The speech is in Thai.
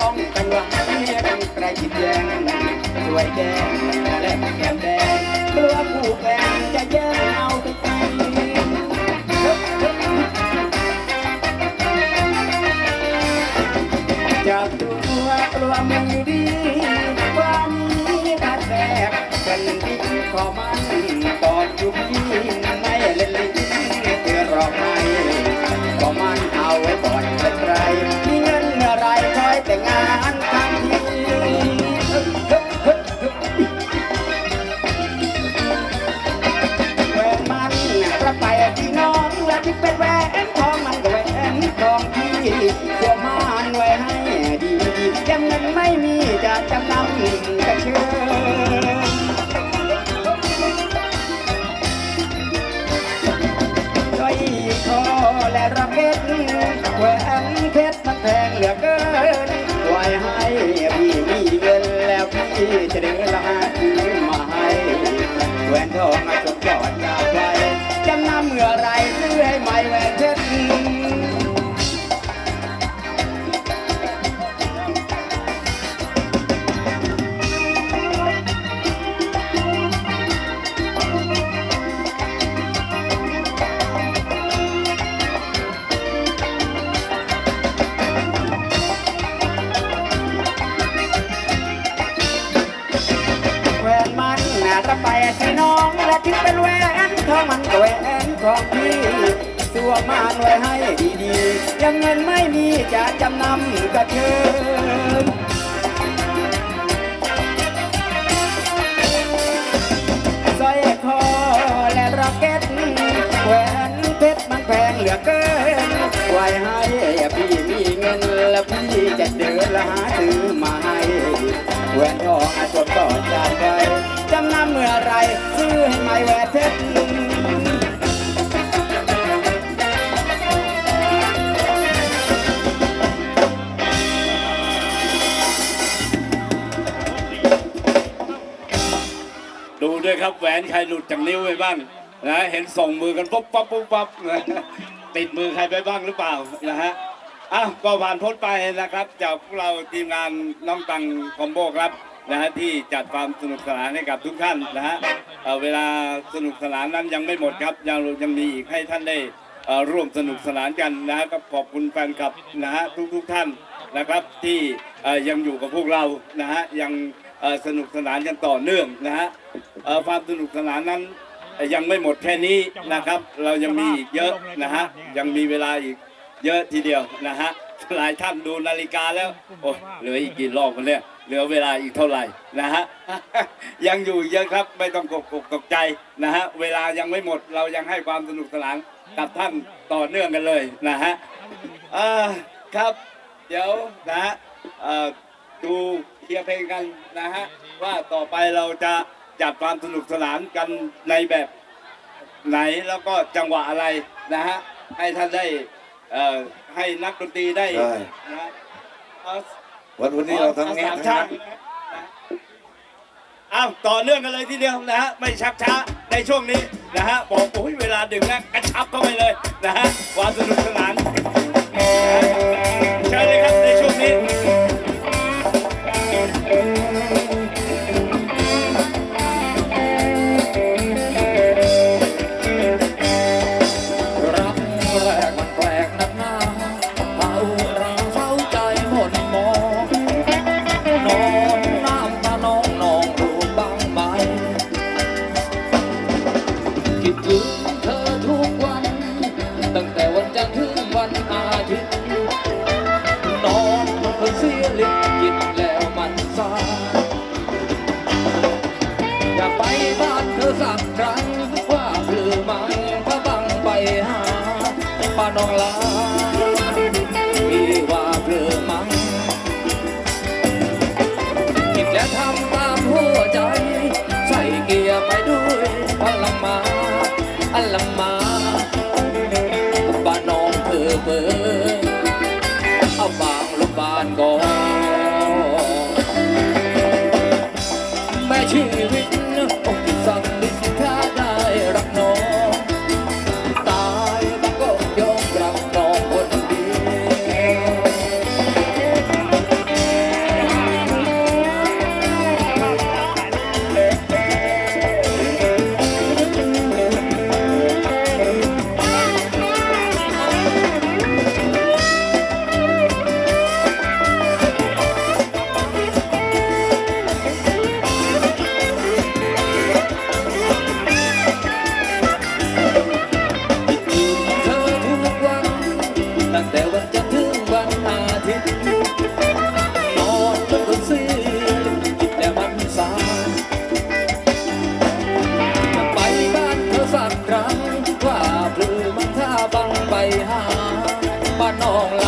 ป้องกันว่าเมียกันใครคิดแย่งสวยแก้และแก้มแดงกลัวผู้แฟ แหวนทองมันก็แหวนทองพี่เสื้อมานไว้ให้ดียังเงินไม่มีจะจำนำกระเชิญสร้อยคอและระเก็ดแหวนเพชรมันแพงเหลือเกินไว้ให้พี่มีเงินแล้วพี่จะเดินละหาซื้อมาให้แหวนทองจบยอด มันน่าจะไปที่น้องและที่เป็นแหวนทองมันก็แหวนของพี่ตัวมานไว้ให้ดีๆ ยังเงินไม่มีจะจำนำก็เชิญสร้อยคอและร็อกเก็ตแหวนเพชรมันแพงเหลือเกินไว้ให้พี่มีเงินแล้วพี่จะเดินละหาซื้อมาให้แหวนทองอาจจะต่อจากไป ไรซื้อให้ใหม่แหวนเพชรดูด้วยครับแหวนใครหลุดจากนิ้วไปบ้างนะเห็นส่งมือกันปุ๊บปั๊บปุ๊บปั๊บนะติดมือใครไปบ้างหรือเปล่านะฮะอ้าวก็ผ่านพ้นไปนะครับ จากพวกเราทีมงานน้องตังคอมโบครับ นะฮะที่จัดความสนุกสนานให้กับทุกท่านนะฮะเเวลาสนุกสนานนั้นยังไม่หมดครับยังยังมีอีกให้ท่านได้ร่วมสนุกสนานกันนะฮะก็ขอบคุณแฟนคลับนะฮะทุกทุกท่านนะครับที่ยังอยู่กับพวกเรานะฮะยังสนุกสนานกันต่อเนื่องนะฮะความสนุกสนานนั้นยังไม่หมดแค่นี้นะครับ เรายังมีอีกเยอะนะฮะยังมีเวลาอีกเยอะทีเดียวนะฮะหลายท่านดูนาฬิกาแล้วโอ้เหลืออีกกี่รอบกันเนี่ย เหลือเวลาอีกเท่าไหร่นะฮะ ยังอยู่เยอะครับไม่ต้องกกกตกใจนะฮะเวลายังไม่หมดเรายังให้ความสนุกสนานกับท่านต่อเนื่องกันเลยนะฮะอ่าครับ เดี๋ยวนะฮะเอ่อดูเคลียร์เพลงกันนะฮะว่าต่อไปเราจะจัดความสนุกสนานกันในแบบไหนแล้วก็จังหวะอะไรนะฮะให้ท่านได้เอ่อให้นักดนตรีได้ได้ นะฮะเอา วันวันนี้เราทำงานสมชาติอ้าวต่อเนื่องกันเลยทีเดียวนะฮะไม่ชักช้าในช่วงนี้นะฮะบอกโอ้ยเวลาดึกแล้วกระชับเข้าไปเลยนะฮะความสนุกสนาน ลาพี่ว่าคือมังคิดและทำตามหัวใจ ใส่เกียร์ไปด้วยพลังมาอัลลังมาบ้านน้องเธอเปิดเอาบางลูกบ้านก่อนแม่ชีวิต น้อง